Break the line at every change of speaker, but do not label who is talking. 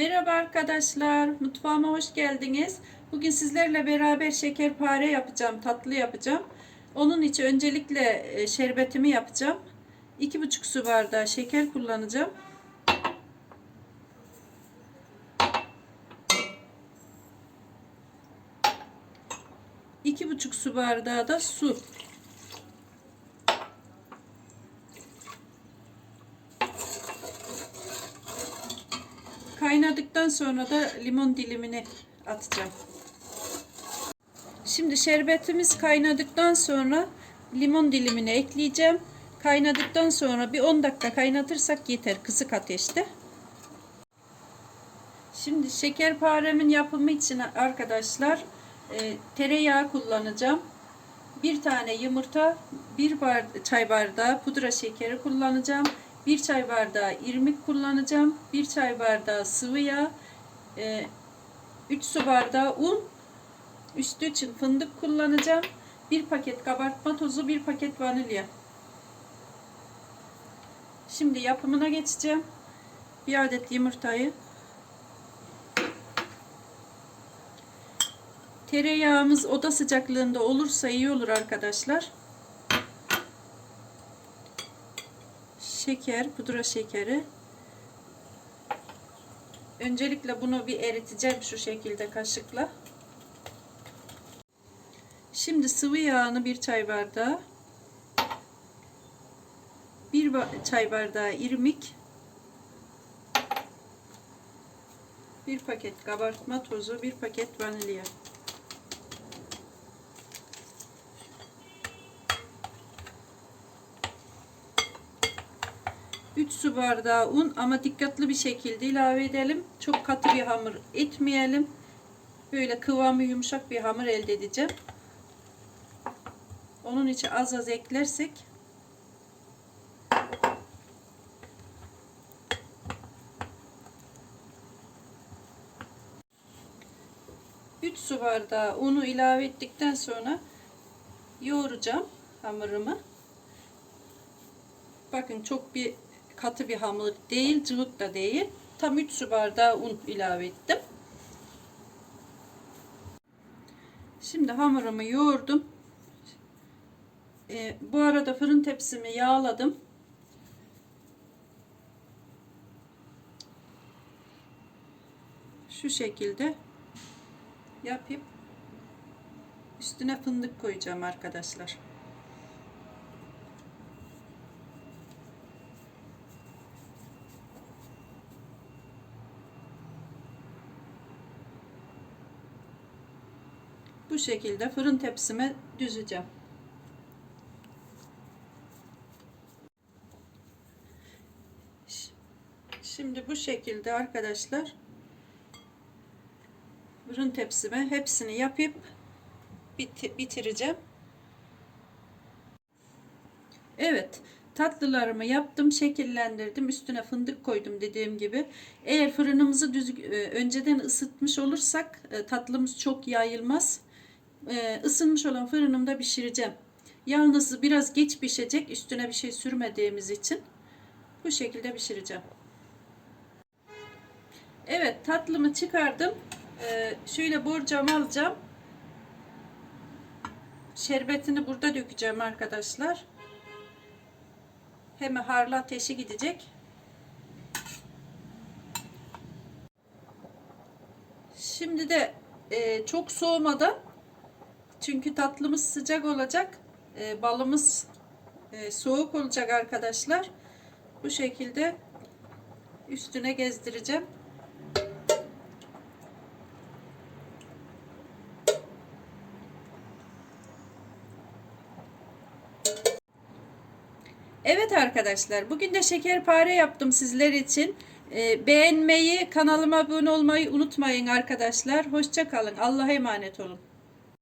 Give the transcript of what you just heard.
Merhaba arkadaşlar, mutfağıma hoş geldiniz. Bugün sizlerle beraber şekerpare yapacağım, tatlı yapacağım. Onun için öncelikle e, şerbetimi yapacağım. 2,5 su bardağı şeker kullanacağım. İki buçuk su bardağı da su. Kaynadıktan sonra da limon dilimini atacağım. Şimdi şerbetimiz kaynadıktan sonra limon dilimini ekleyeceğim. Kaynadıktan sonra bir 10 dakika kaynatırsak yeter kısık ateşte. Şimdi şekerparemin yapımı için arkadaşlar e, tereyağı kullanacağım. Bir tane yumurta, bir bar çay bardağı pudra şekeri kullanacağım. 1 çay bardağı irmik kullanacağım. 1 çay bardağı sıvı yağ. 3 su bardağı un. Üstü için fındık kullanacağım. 1 paket kabartma tozu, 1 paket vanilya. Şimdi yapımına geçeceğim. Bir adet yumurtayı Tereyağımız oda sıcaklığında olursa iyi olur arkadaşlar. Şeker, pudra şekeri. Öncelikle bunu bir eriteceğim şu şekilde kaşıkla. Şimdi sıvı yağını bir çay bardağı, bir çay bardağı irmik, bir paket kabartma tozu, bir paket vanilya. 3 su bardağı un ama dikkatli bir şekilde ilave edelim. Çok katı bir hamur etmeyelim. Böyle kıvamı yumuşak bir hamur elde edeceğim. Onun için az az eklersek Üç su bardağı unu ilave ettikten sonra yoğuracağım hamurumu. Bakın çok bir katı bir hamur değil, cıvık da değil. Tam 3 su bardağı un ilave ettim. Şimdi hamurumu yoğurdum. Ee, bu arada fırın tepsimi yağladım. Şu şekilde yapıp üstüne fındık koyacağım arkadaşlar. Bu şekilde fırın tepsime düzeceğim. Şimdi bu şekilde arkadaşlar fırın tepsime hepsini yapıp bitireceğim. Evet tatlılarımı yaptım şekillendirdim üstüne fındık koydum dediğim gibi eğer fırınımızı düz, e, önceden ısıtmış olursak e, tatlımız çok yayılmaz e, ısınmış olan fırınımda pişireceğim. Yalnız biraz geç pişecek üstüne bir şey sürmediğimiz için bu şekilde pişireceğim. Evet tatlımı çıkardım. E, şöyle borcam alacağım. Şerbetini burada dökeceğim arkadaşlar. Hem harlı ateşi gidecek. Şimdi de e, çok soğumadan çünkü tatlımız sıcak olacak. E, balımız e, soğuk olacak arkadaşlar. Bu şekilde üstüne gezdireceğim. Evet arkadaşlar bugün de şekerpare yaptım sizler için. Ee, beğenmeyi, kanalıma abone olmayı unutmayın arkadaşlar. Hoşça kalın. Allah'a emanet olun.